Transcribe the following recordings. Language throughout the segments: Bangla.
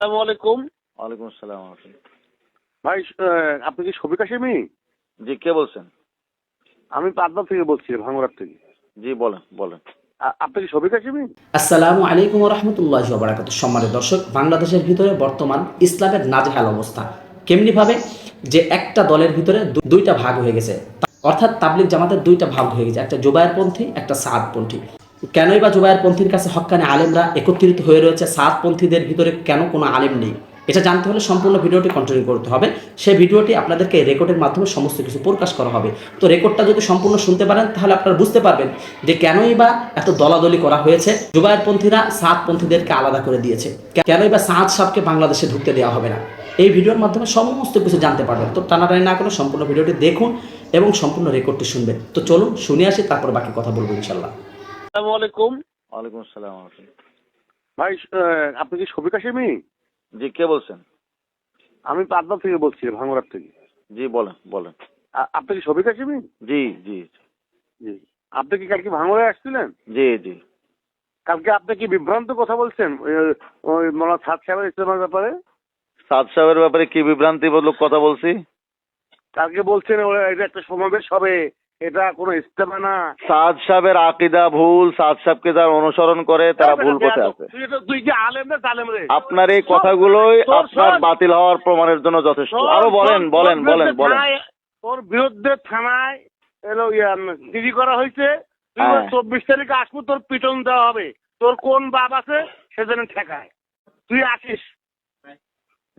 আসসালামু আলাইকুম। ওয়ালাইকুম আসসালাম ভাই আপনি কি জি কে বলছেন? আমি পাটনা থেকে বলছি ভাঙ্গুরার থেকে। জি বলেন বলেন। আসসালামু আলাইকুম রহমতুল্লাহ বারাকাত সম্মানিত দর্শক বাংলাদেশের ভিতরে বর্তমান ইসলামের নাজেহাল অবস্থা। কেমনিভাবে যে একটা দলের ভিতরে দু- দুইটা ভাগ হয়ে গেছে। অর্থাৎ তাবলিক জামাতের দুইটা ভাগ হয়ে গেছে একটা জুবায়েরপন্থী একটা সাদপন্থী। কেনই বা জুবায়ের পন্থীর কাছে হক্কানে আলেমরা একত্রিত হয়ে রয়েছে? সাদপন্থীদের ভিতরে কেন কোনো আলেম নেই? এটা জানতে হলে সম্পূর্ণ ভিডিওটি কন্টিনিউ করতে হবে। সেই ভিডিওটি আপনাদেরকে রেকর্ডের মাধ্যমে সমস্ত কিছু প্রকাশ করা হবে। তো রেকর্ডটা যদি সম্পূর্ণ শুনতে পারেন, তাহলে আপনারা বুঝতে পারবেন যে কেনই বা এত দলাদলি করা হয়েছে। জুবায়ের পন্থীরা জুবায়েরপন্থীরা সাদপন্থীদেরকে আলাদা করে দিয়েছে। কেনই বা সাদ সাপকে বাংলাদেশে ঢুকতে দেওয়া হবে না? এই ভিডিওর মাধ্যমে সমস্ত কিছু জানতে পারবেন। তো টানাটানি না করে সম্পূর্ণ ভিডিওটি দেখুন এবং সম্পূর্ণ রেকর্ডটি শুনবেন। তো চলুন, শুনে আসি, তারপর বাকি কথা বলব ইনশাল্লাহ আসসালামু আলাইকুম। ওয়ালাইকুম আসসালাম ভাই আপনি কি জি কে বলছেন? আমি পাটনা থেকে বলছি ভাঙ্গুরার থেকে। জি বলেন বলেন। আপনি কি শফিক হাসিমি জি জি জি। আপনি কি কালকে ভাঙ্গুরায় আসছিলেন? জি জি। কালকে আপনি কি বিভ্রান্ত কথা বলছেন? ওই- মনে সাত সাহেবের ইসলামের ব্যাপারে? সাদ সাহেবের ব্যাপারে কি বিভ্রান্তি বলক কথা বলছি? কালকে বলছেন ওরা এটা একটা সমাবেশ হবে। এটা কোনো ইস্তেমা না সাদ সাহেবের আকিদা ভুল সাদ সাহেবকে যারা অনুসরণ করে তারা ভুল পথে আছে। তুই কি আলেম না তালেম রে? আপনার এই কথাগুলোই আপনার বাতিল হওয়ার প্রমাণের জন্য যথেষ্ট। আরও বলেন বলেন বলেন বলেন। তোর বিরুদ্ধে থানায় এলো চিঠি করা হয়েছে। হ্যাঁ। চব্বিশ তারিখে আসব তোর পিটন দেওয়া হবে। তোর কোন বাপ আছে সেজন্য ঠেকায়। তুই আসিস।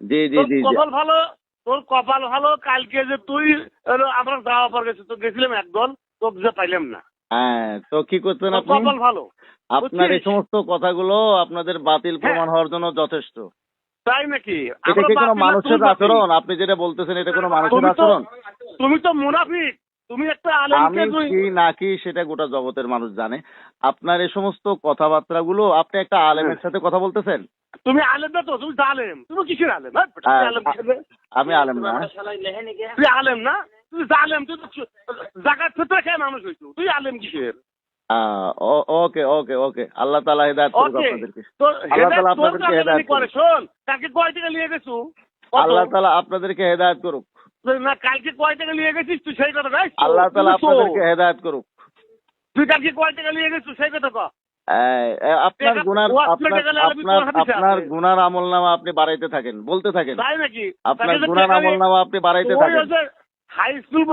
জি জি জি ভালো? তোর কপাল ভালো কালকে যে তুই আমরা যাওয়া পর গেছি তো গেছিলাম একদল তোর যে পাইলাম না। হ্যাঁ তো কি আপনি? কপাল ভালো আপনার এই সমস্ত কথাগুলো আপনাদের বাতিল হ্যাঁ। প্রমাণ হওয়ার জন্য যথেষ্ট। তাই নাকি? এটা কি কোনো মানুষের আচরণ? আপনি যেটা বলতেছেন এটা কোনো মানুষের আচরণ? তুমি তো মুনাফিক তুমি একটা আমি তুই কি না কি সেটা গোটা জগতের মানুষ জানে। আপনার এই সমস্ত কথাবার্তাগুলো আপনি একটা আলেমের সাথে কথা বলতেছেন? তুমি আলেম না তো তুমি জালেম তুমি কিসের আলেম? হ্যাঁ? তুমি হ্যাঁ, আলেম আমি আলেম না। তুই আলেম না? তুই জালেম তুই জাকাত ফিতরা খেয়ে মানুষ হইছো। তুই আলেম কিসের? আহ, ওকে ওকে ওকে। আল্লাহ তালা হেদায়ত করুক আপনাদেরকে। আল্লাহ তাআলা আপনাদেরকে হেদায়েত করে? করুক। শোন কালকে কয় টাকা নিয়ে গেছু? আল্লাহ তালা আপনাদেরকে হেদায়ত করুক। না কালকে কয় টাকা নিয়ে গেছিস তুই সেই কথা আল্লাহ তালা আপনাদেরকে হেদায়ত করুক। তুই কালকে কয় টাকা নিয়ে গেছিস সেই কথা কো। আপনার গুনার আপনার আপনার। গুনার আমল নামা আপনি বাড়াইতে থাকেন বলতে থাকেন। তাই নাকি? আপনার গুনার আমল নামা আপনি বাড়াইতে থাকেন। হাই স্কুল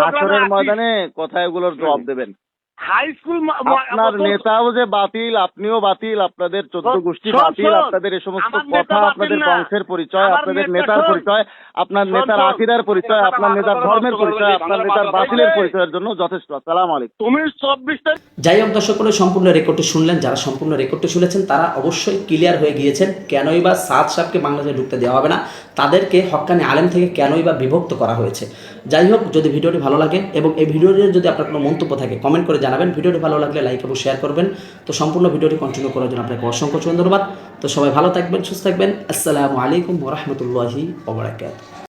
ময়দানে কথা এগুলোর জবাব দেবেন। হাই স্কুল আপনার নেতাও যে বাতিল আপনিও বাতিল আপনাদের চোদ্দ গোষ্ঠী বাতিল আপনাদের এই সমস্ত কথা আপনাদের বংশের পরিচয় আপনাদের নেতার পরিচয় আপনার নেতার আকিদার পরিচয় আপনার নেতার ধর্মের পরিচয় আপনার নেতার বাতিলের পরিচয়ের জন্য যথেষ্ট। আলাইকুম। তুমি চব্বিশ যাই হোক দর্শক করে সম্পূর্ণ রেকর্ডটি শুনলেন। যারা সম্পূর্ণ রেকর্ডটি শুনেছেন তারা অবশ্যই ক্লিয়ার হয়ে গিয়েছেন কেনই বা সাদ সাহেবকে বাংলাদেশে ঢুকতে দেওয়া হবে না। তাদেরকে হকানি আলেম থেকে কেনই বা বিভক্ত করা হয়েছে। যাই হোক যদি ভিডিওটি ভালো লাগে এবং এই ভিডিওটির যদি আপনার কোনো মন্তব্য থাকে কমেন্ট করে জানাবেন। ভিডিওটি ভালো লাগলে লাইক এবং শেয়ার করবেন। তো সম্পূর্ণ ভিডিওটি কন্টিনিউ করার জন্য আপনাকে অসংখ্য ধন্যবাদ। তো সবাই ভালো থাকবেন, সুস্থ থাকবেন। আসসালামু আলাইকুম ওরহমতুল্লাহি ওবরাকাত